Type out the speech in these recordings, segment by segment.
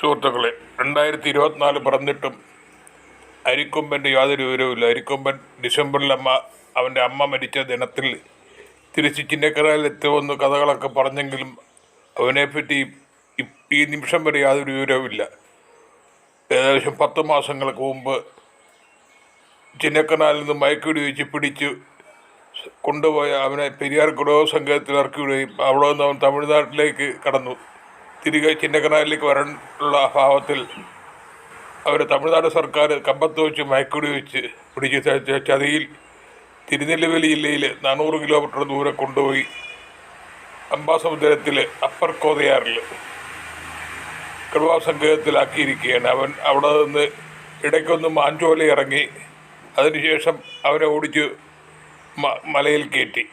സുഹൃത്തുക്കളെ രണ്ടായിരത്തി ഇരുപത്തിനാല് പറഞ്ഞിട്ടും അരിക്കൊമ്പന്റെ യാതൊരു വിവരവുമില്ല. അരിക്കൊമ്പൻ ഡിസംബറിൽ അമ്മ അവന്റെ അമ്മ മരിച്ച ദിനത്തിൽ തിരിച്ച് ചിന്നക്കരയിൽ എത്തുമെന്ന് കഥകളൊക്കെ പറഞ്ഞെങ്കിലും അവനെപ്പറ്റി ഈ നിമിഷം വരെ യാതൊരു വിവരവുമില്ല. ഏകദേശം പത്ത് മാസങ്ങൾക്ക് മുമ്പ് ചിന്നക്കനാലിൽ നിന്ന് മയക്കുടി വെച്ച് പിടിച്ച് കൊണ്ടുപോയ അവനെ പെരിയാർ കുടുംബ സംഘത്തിൽ ഇറക്കുകയും അവിടെ നിന്ന് അവൻ തമിഴ്നാട്ടിലേക്ക് കടന്നു. തിരികെ ചിന്നക്കനാലിലേക്ക് വരാനുള്ള അഭാവത്തിൽ അവർ തമിഴ്നാട് സർക്കാർ കമ്പത്ത് വെച്ച് മയക്കുടി വെച്ച് പിടിച്ച് ചതിയിൽ തിരുനെല്ലുവേലി ജില്ലയിൽ നാനൂറ് കിലോമീറ്റർ ദൂരെ കൊണ്ടുപോയി അമ്പാസമുദ്രത്തിൽ അപ്പർ കോതയാറിൽ കൃപാസംഘത്തിലാക്കിയിരിക്കുകയാണ് അവൻ അവിടെ നിന്ന് ഇടയ്ക്കൊന്ന് മാഞ്ചോല ഇറങ്ങി അതിനുശേഷം അവനെ ഓടിച്ച് മലയിൽ കയറ്റി.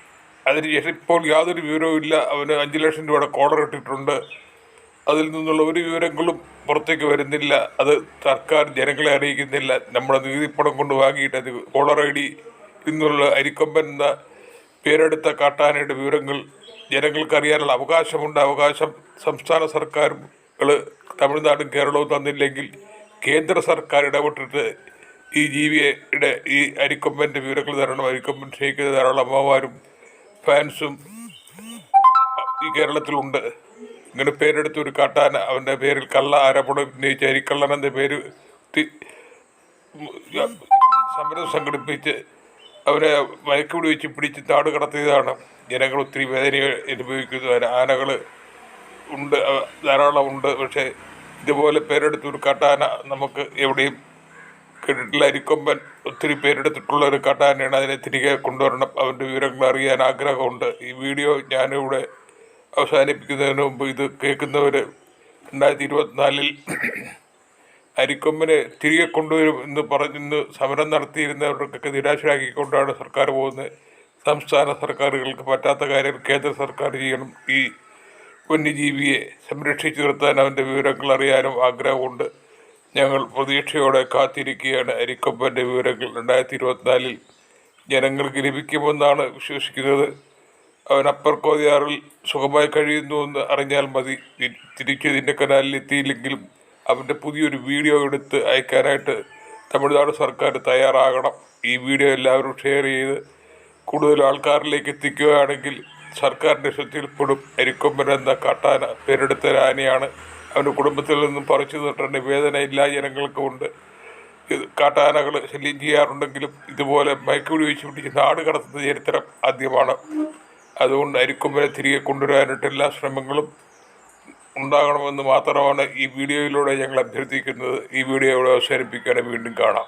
അതിനുശേഷം ഇപ്പോൾ യാതൊരു വിവരവും ഇല്ല അവന് അഞ്ച് ലക്ഷം രൂപയുടെ കോളർ ഇട്ടിട്ടുണ്ട്. അതിൽ നിന്നുള്ള ഒരു വിവരങ്ങളും പുറത്തേക്ക് വരുന്നില്ല. അത് സർക്കാർ ജനങ്ങളെ അറിയിക്കുന്നില്ല. നമ്മുടെ നികുതിപ്പണം കൊണ്ട് വാങ്ങിയിട്ട് അത് കോളർ ഐ ഡി എന്നുള്ള അരിക്കൊമ്പൻ എന്ന പേരെടുത്ത കാട്ടാനയുടെ വിവരങ്ങൾ ജനങ്ങൾക്ക് അറിയാനുള്ള അവകാശമുണ്ട്. അവകാശം സംസ്ഥാന സർക്കാരുകൾ തമിഴ്നാടും കേരളവും തന്നില്ലെങ്കിൽ കേന്ദ്ര സർക്കാർ ഇടപെട്ടിട്ട് ഈ ജീവിയുടെ ഈ അരിക്കൊമ്പന്റെ വിവരങ്ങൾ തരണം അരിക്കൊമ്പൻ ഷെയ്ക്ക് ധാരാളം അമ്മമാരും ഫാൻസും ഈ കേരളത്തിലുണ്ട്. ഇങ്ങനെ പേരെടുത്ത് ഒരു കാട്ടാന അവന്റെ പേരിൽ കള്ള ആരോപണം ഉന്നയിച്ച എന്ന പേര് സമരം സംഘടിപ്പിച്ച് അവരെ മയക്കുപിടി വെച്ച് പിടിച്ച് താട് കടത്തിയതാണ്. ജനങ്ങൾ ഒത്തിരി വേദന അനുഭവിക്കുന്നത് ആനകൾ ഉണ്ട് ധാരാളം ഉണ്ട്. പക്ഷേ ഇതുപോലെ പേരെടുത്ത് ഒരു കാട്ടാന നമുക്ക് എവിടെയും കേട്ടിട്ടില്ല. അരിക്കൊമ്പൻ ഒത്തിരി പേരെടുത്തിട്ടുള്ള ഒരു കാട്ടാനയാണ്. അതിനെ തിരികെ കൊണ്ടുവരണം. അവന്റെ വിവരങ്ങൾ അറിയാൻ ആഗ്രഹമുണ്ട്. ഈ വീഡിയോ ഞാനിവിടെ അവസാനിപ്പിക്കുന്നതിന് മുമ്പ് ഇത് കേൾക്കുന്നവർ രണ്ടായിരത്തി ഇരുപത്തിനാലിൽ അരിക്കൊമ്പിനെ തിരികെ കൊണ്ടുവരും എന്ന് പറഞ്ഞിന്ന് സമരം നടത്തിയിരുന്നവർക്കൊക്കെ നിരാശരാക്കിക്കൊണ്ടാണ് സർക്കാർ പോകുന്നത്. സംസ്ഥാന സർക്കാരുകൾക്ക് പറ്റാത്ത കാര്യം കേന്ദ്ര സർക്കാർ ചെയ്യണം. ഈ വന്യജീവിയെ സംരക്ഷിച്ചു നിർത്താൻ അവന്റെ വിവരങ്ങൾ അറിയാനും ആഗ്രഹമുണ്ട്. ഞങ്ങൾ പ്രതീക്ഷയോടെ കാത്തിരിക്കുകയാണ് അരിക്കൊമ്പന്റെ വിവരങ്ങൾ. രണ്ടായിരത്തി ഇരുപത്തിനാലിൽ ജനങ്ങൾക്ക് ലഭിക്കുമെന്നാണ് വിശ്വസിക്കുന്നത്. അവൻ അപ്പർ കോതിയാറിൽ സുഖമായി കഴിയുന്നു എന്ന് അറിഞ്ഞാൽ മതി. തിരിച്ചു ഇതിന്റെ കനാലിൽ എത്തിയില്ലെങ്കിലും അവന്റെ പുതിയൊരു വീഡിയോ എടുത്ത് അയക്കാനായിട്ട് തമിഴ്നാട് സർക്കാർ തയ്യാറാകണം. ഈ വീഡിയോ എല്ലാവരും ഷെയർ ചെയ്ത് കൂടുതൽ ആൾക്കാരിലേക്ക് എത്തിക്കുകയാണെങ്കിൽ സർക്കാരിന്റെ ശ്രദ്ധയിൽപ്പെടും അരിക്കൊമ്പൻ എന്ന കാട്ടാന പേരെടുത്ത ആനയാണ്. അവന്റെ കുടുംബത്തിൽ നിന്നും പറിച്ചു നിട്ടേണ്ട വേദന എല്ലാ ജനങ്ങൾക്കും ഉണ്ട്. ഇത് കാട്ടാനകൾ ശല്യം ചെയ്യാറുണ്ടെങ്കിലും ഇതുപോലെ മയക്കുപിടി വെച്ച് പിടിച്ച് നാട് കടത്തുന്ന ചരിത്രം ആദ്യമാണ്. അതുകൊണ്ട് അരിക്കൊമ്പനെ തിരികെ കൊണ്ടുവരാനായിട്ട് എല്ലാ ശ്രമങ്ങളും ഉണ്ടാകണമെന്ന് മാത്രമാണ് ഈ വീഡിയോയിലൂടെ ഞങ്ങൾ അഭ്യർത്ഥിക്കുന്നത്. ഈ വീഡിയോ ഇവിടെ അവസാനിപ്പിക്കാനും വീണ്ടും കാണാം.